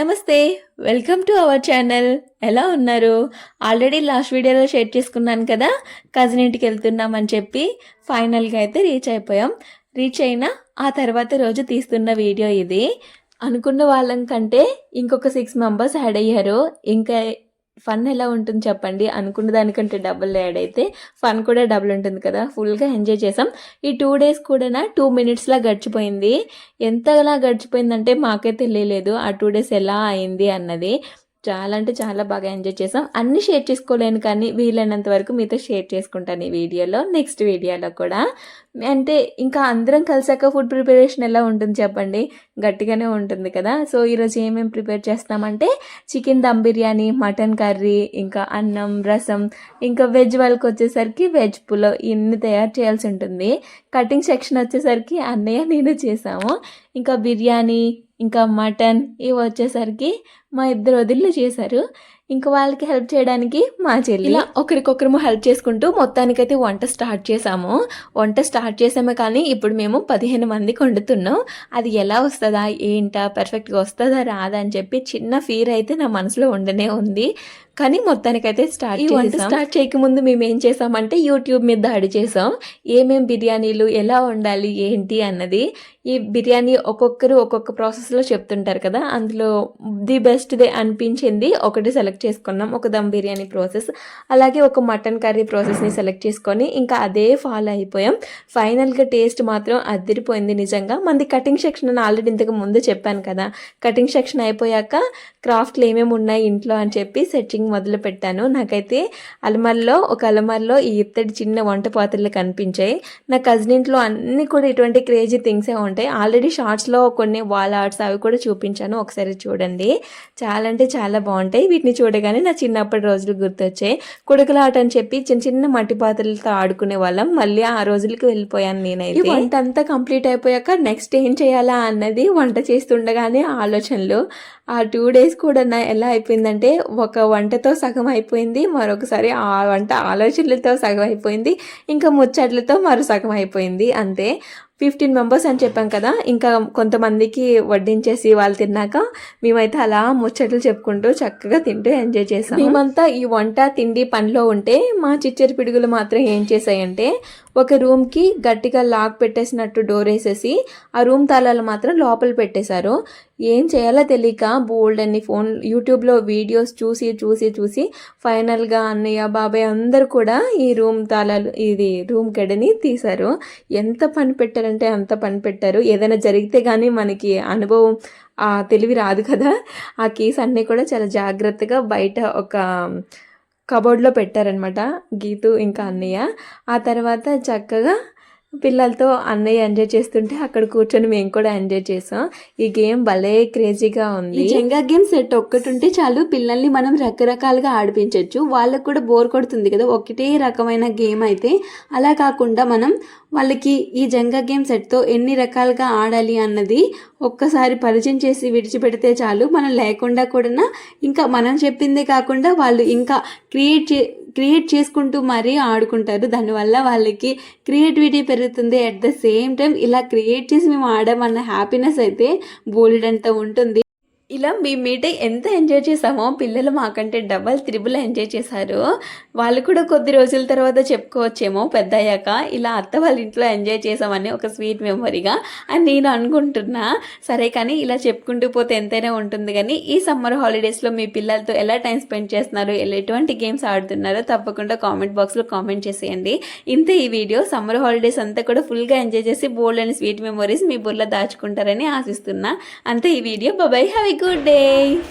నమస్తే welcome to our channel. ఎలా ఉన్నారు? ఆల్రెడీ లాస్ట్ వీడియోలో షేర్ చేసుకున్నాను కదా కజిన్ ఇంటికి వెళ్తున్నామని చెప్పి ఫైనల్గా అయితే రీచ్ అయిపోయాం. రీచ్ అయినా ఆ తర్వాత రోజు తీస్తున్న వీడియో ఇది. అనుకున్న వాళ్ళం కంటే ఇంకొక సిక్స్ మెంబర్స్ యాడ్ అయ్యారు. ఇంకా ఫన్ ఎలా ఉంటుంది చెప్పండి అనుకున్న దానికంటే డబుల్ యాడ్ అయితే ఫన్ కూడా డబుల్ ఉంటుంది కదా. ఫుల్గా ఎంజాయ్ చేసాం. ఈ టూ డేస్ కూడా టూ మినిట్స్లా గడిచిపోయింది. ఎంతలా గడిచిపోయిందంటే మాకే తెలియలేదు. ఆ టూ డేస్ ఎలా అయింది అన్నది. చాలా అంటే చాలా బాగా ఎంజాయ్ చేసాం. అన్నీ షేర్ చేసుకోలేను కానీ వీలైనంత వరకు మీతో షేర్ చేసుకుంటాను ఈ వీడియోలో నెక్స్ట్ వీడియోలో కూడా. అంటే ఇంకా అందరం కలిసాక ఫుడ్ ప్రిపరేషన్ ఎలా ఉంటుంది చెప్పండి? గట్టిగానే ఉంటుంది కదా. సో ఈరోజు ఏమేమి ప్రిపేర్ చేస్తామంటే chicken dum biryani mutton curry ఇంకా అన్నం రసం ఇంకా వెజ్ వాళ్ళకి వచ్చేసరికి వెజ్ పులో ఇన్ని తయారు చేయాల్సి ఉంటుంది. కటింగ్ సెక్షన్ వచ్చేసరికి అన్నయ్య నేను చేసాము. ఇంకా బిర్యానీ ఇంకా మటన్ ఇవి వచ్చేసరికి మా ఇద్దరు వదిలి చేశారు. ఇంకా వాళ్ళకి హెల్ప్ చేయడానికి మా చెల్లి. ఇలా ఒకరికొకరు హెల్ప్ చేసుకుంటూ మొత్తానికైతే వంట స్టార్ట్ చేసాము. వంట స్టార్ట్ చేసాము కానీ ఇప్పుడు మేము పదిహేను మందికి వండుతున్నాం. అది ఎలా వస్తుందా? ఏంటా? పర్ఫెక్ట్గా వస్తుందా? రాదా? అని చెప్పి చిన్న ఫీర్ అయితే నా మనసులో ఉండనే ఉంది. కానీ మొత్తానికైతే స్టార్ట్ ఈ వంట స్టార్ట్ చేయకముందు మేము ఏం చేసామంటే యూట్యూబ్ మీద దాడి చేసాం. ఏమేం బిర్యానీలు ఎలా వండాలి ఏంటి అన్నది. ఈ బిర్యానీ ఒక్కొక్కరు ఒక్కొక్క ప్రాసెస్లో చెప్తుంటారు కదా అందులో ది బెస్ట్ దే అనిపించింది. ఒకటి సెలెక్ట్ చేసుకున్నాం ఒక దమ్ బిర్యానీ ప్రాసెస్ అలాగే ఒక మటన్ కర్రీ ప్రాసెస్ని సెలెక్ట్ చేసుకొని ఇంకా అదే ఫాలో అయిపోయాం. ఫైనల్గా టేస్ట్ మాత్రం అదిరిపోయింది నిజంగా. మంది కటింగ్ సెక్షన్ అని ఆల్రెడీ ఇంతకు ముందు చెప్పాను కదా. కటింగ్ సెక్షన్ అయిపోయాక క్రాఫ్ట్లు ఏమేమి ఉన్నాయి ఇంట్లో అని చెప్పి సెట్టింగ్ మొదలు పెట్టాను. నాకైతే అలమర్లో ఒక అలమర్లో ఈ ఇత్తడి చిన్న వంట పాత్రలు కనిపించాయి. నా కజిన్ ఇంట్లో అన్నీ కూడా ఇటువంటి క్రేజీ థింగ్సే ఉంటాయి. ఆల్రెడీ షార్ట్స్లో కొన్ని వాల్ ఆర్ట్స్ అవి కూడా చూపించాను. ఒకసారి చూడండి. చాలా అంటే చాలా బాగుంటాయి. వీటిని చూడగానే నా చిన్నప్పటి రోజులు గుర్తొచ్చాయి. కుడకలాట అని చెప్పి చిన్న చిన్న మట్టి పాత్రలతో ఆడుకునే వాళ్ళం. మళ్ళీ ఆ రోజులకు వెళ్ళిపోయాను నేనైతే. వంట అంతా కంప్లీట్ అయిపోయాక నెక్స్ట్ ఏం చేయాలా అన్నది వంట చేస్తుండగానే ఆలోచనలు. ఆ టూ డేస్ కూడా నా ఎలా అయిపోయిందంటే ఒక వంటతో సగం అయిపోయింది మరొకసారి ఆ వంట ఆలోచనలతో సగం అయిపోయింది ఇంకా ముచ్చట్లతో మరో సగం అయిపోయింది అంతే. ఫిఫ్టీన్ మెంబర్స్ అని చెప్పాం కదా ఇంకా కొంతమందికి వడ్డించేసి వాళ్ళు తిన్నాక మేమైతే అలా ముచ్చట్లు చెప్పుకుంటూ చక్కగా తింటూ ఎంజాయ్ చేసాం మేమంతా ఈ వంట తిండి పనిలో ఉంటే మా చిచ్చరి పిడుగులు మాత్రం ఏం చేశాయంటే ఒక రూమ్కి గట్టిగా లాక్ పెట్టేసినట్టు డోర్ వేసేసి ఆ రూమ్ తాళాలు మాత్రం లోపల పెట్టేశారు. ఏం చేయాలో తెలియక బోల్డ్ అన్ని ఫోన్ యూట్యూబ్లో వీడియోస్ చూసి చూసి చూసి ఫైనల్గా అన్నయ్య బాబాయ్ అందరు కూడా ఈ రూమ్ తాళాలు ఇది రూమ్ గడిని తీశారు. ఎంత పని పెట్టారంటే అంత పని పెట్టారు. ఏదైనా జరిగితే కానీ మనకి అనుభవం తెలివి రాదు కదా. ఆ కీస్ అన్నీ కూడా చాలా జాగ్రత్తగా బయట ఒక కబోర్డ్లో పెట్టారనమాట గీతు ఇంకా అన్నయ్య. ఆ తర్వాత చక్కగా పిల్లలతో అన్నయ్య ఎంజాయ్ చేస్తుంటే అక్కడ కూర్చొని మేము కూడా ఎంజాయ్ చేసాం. ఈ గేమ్ భలే క్రేజీగా ఉంది. జంగా గేమ్ సెట్ ఒక్కటి ఉంటే చాలు. పిల్లల్ని మనం రకరకాలుగా ఆడిపించవచ్చు వాళ్ళకు కూడా బోర్ కొడుతుంది కదా. ఒకటే రకమైన గేమ్ అయితే. అలా కాకుండా మనం వాళ్ళకి ఈ జంగా గేమ్ సెట్తో ఎన్ని రకాలుగా ఆడాలి అన్నది ఒక్కసారి పరిచయం చేసి విడిచిపెడితే చాలు. మనం లేకుండా కూడా ఇంకా మనం చెప్పిందే కాకుండా వాళ్ళు ఇంకా క్రియేట్ చే క్రియేట్ చేసుకుంటూ మరీ ఆడుకుంటారు. దానివల్ల వాళ్ళకి క్రియేటివిటీ జరుగుతుంది. అట్ ద సేమ్ టైం ఇలా క్రియేట్ చేసి మేము ఆడామన్న హ్యాపీనెస్ అయితే బోల్డ్ ఉంటుంది. ఇలా మీ మీటింగ్ ఎంత ఎంజాయ్ చేసామో పిల్లలు మాకంటే డబల్ త్రిబుల్ ఎంజాయ్ చేశారు. వాళ్ళు కూడా కొద్ది రోజుల తర్వాత చెప్పుకోవచ్చేమో పెద్ద అయ్యాక ఇలా అత్త వాళ్ళ ఇంట్లో ఎంజాయ్ చేసామని ఒక స్వీట్ మెమొరీగా అని నేను అనుకుంటున్నా. సరే కానీ ఇలా చెప్పుకుంటూ పోతే ఎంతైనా ఉంటుంది కానీ ఈ సమ్మర్ హాలిడేస్లో మీ పిల్లలతో ఎలా టైం స్పెండ్ చేస్తున్నారు ఎలా ఎటువంటి గేమ్స్ ఆడుతున్నారో తప్పకుండా కామెంట్ బాక్స్లో కామెంట్ చేసేయండి. ఇంతే ఈ వీడియో. సమ్మర్ హాలిడేస్ అంతా కూడా ఫుల్గా ఎంజాయ్ చేసి బోల్డ్ అండ్ స్వీట్ మెమొరీస్ మీ బుర్రలో దాచుకుంటారని ఆశిస్తున్నా. అంతే ఈ వీడియో. బాబాయ్ హ్యావ్ good day.